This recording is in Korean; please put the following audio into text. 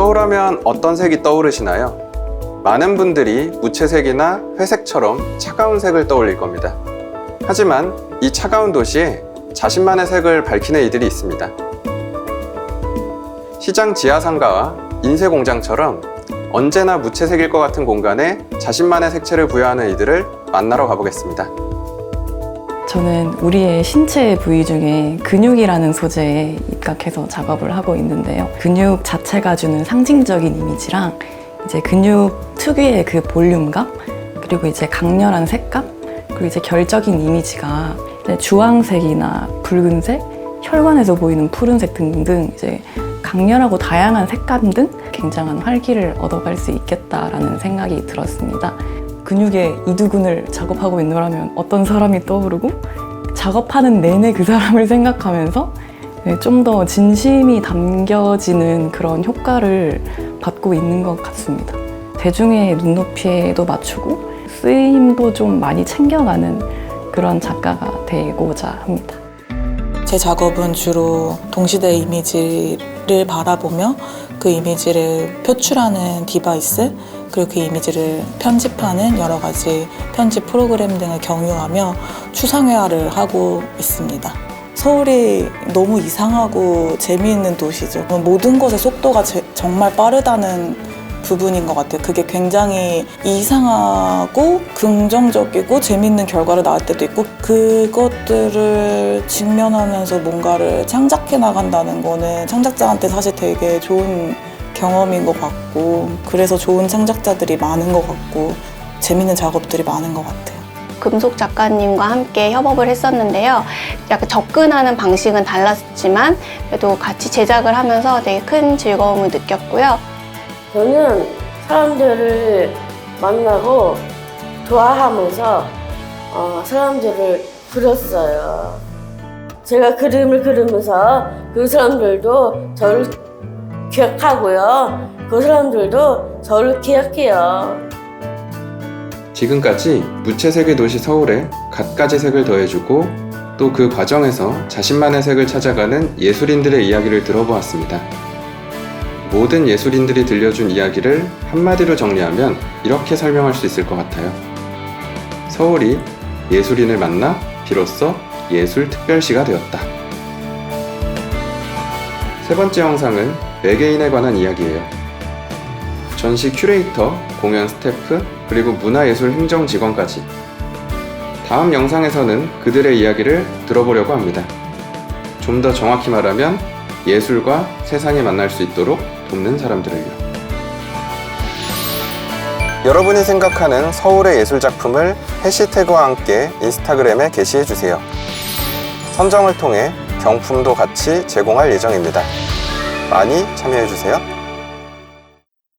서울하면 어떤 색이 떠오르시나요? 많은 분들이 무채색이나 회색처럼 차가운 색을 떠올릴 겁니다. 하지만 이 차가운 도시에 자신만의 색을 밝히는 이들이 있습니다. 시장 지하상가와 인쇄공장처럼 언제나 무채색일 것 같은 공간에 자신만의 색채를 부여하는 이들을 만나러 가보겠습니다. 저는 우리의 신체 부위 중에 근육이라는 소재에 입각해서 작업을 하고 있는데요. 근육 자체가 주는 상징적인 이미지랑 이제 근육 특유의 그 볼륨감 그리고 이제 강렬한 색감 그리고 이제 결적인 이미지가 이제 주황색이나 붉은색, 혈관에서 보이는 푸른색 등등 이제 강렬하고 다양한 색감 등 굉장한 활기를 얻어갈 수 있겠다라는 생각이 들었습니다. 근육의 이두근을 작업하고 있노라면 어떤 사람이 떠오르고 작업하는 내내 그 사람을 생각하면서 네, 좀더 진심이 담겨지는 그런 효과를 받고 있는 것 같습니다. 대중의 눈높이에도 맞추고 쓰임도 좀 많이 챙겨가는 그런 작가가 되고자 합니다. 제 작업은 주로 동시대 이미지를 바라보며 그 이미지를 표출하는 디바이스 그리고 그 이미지를 편집하는 여러 가지 편집 프로그램 등을 경유하며 추상회화를 하고 있습니다. 서울이 너무 이상하고 재미있는 도시죠. 모든 것의 속도가 제- 정말 빠르다는 부분인 것 같아요. 그게 굉장히 이상하고 긍정적이고 재밌는 결과를 낳을 때도 있고 그것들을 직면하면서 뭔가를 창작해 나간다는 거는 창작자한테 사실 되게 좋은 경험인 것 같고 그래서 좋은 창작자들이 많은 것 같고 재밌는 작업들이 많은 것 같아요. 금속 작가님과 함께 협업을 했었는데요. 약간 접근하는 방식은 달랐지만 그래도 같이 제작을 하면서 되게 큰 즐거움을 느꼈고요. 저는 사람들을 만나고 좋아하면서 어, 사람들을 그렸어요. 제가 그림을 그리면서 그 사람들도 저를 기억하고요. 그 사람들도 저를 기억해요. 지금까지 무채색의 도시 서울에 갖가지 색을 더해주고 또 그 과정에서 자신만의 색을 찾아가는 예술인들의 이야기를 들어보았습니다. 모든 예술인들이 들려준 이야기를 한마디로 정리하면 이렇게 설명할 수 있을 것 같아요. 서울이 예술인을 만나 비로소 예술 특별시가 되었다. 세 번째 영상은 외계인에 관한 이야기예요. 전시 큐레이터, 공연 스태프, 그리고 문화예술 행정 직원까지. 다음 영상에서는 그들의 이야기를 들어보려고 합니다. 좀 더 정확히 말하면 예술과 세상에 만날 수 있도록 돕는 사람들을요. 여러분이 생각하는 서울의 예술 작품을 해시태그와 함께 인스타그램에 게시해 주세요. 선정을 통해 경품도 같이 제공할 예정입니다. 많이 참여해 주세요.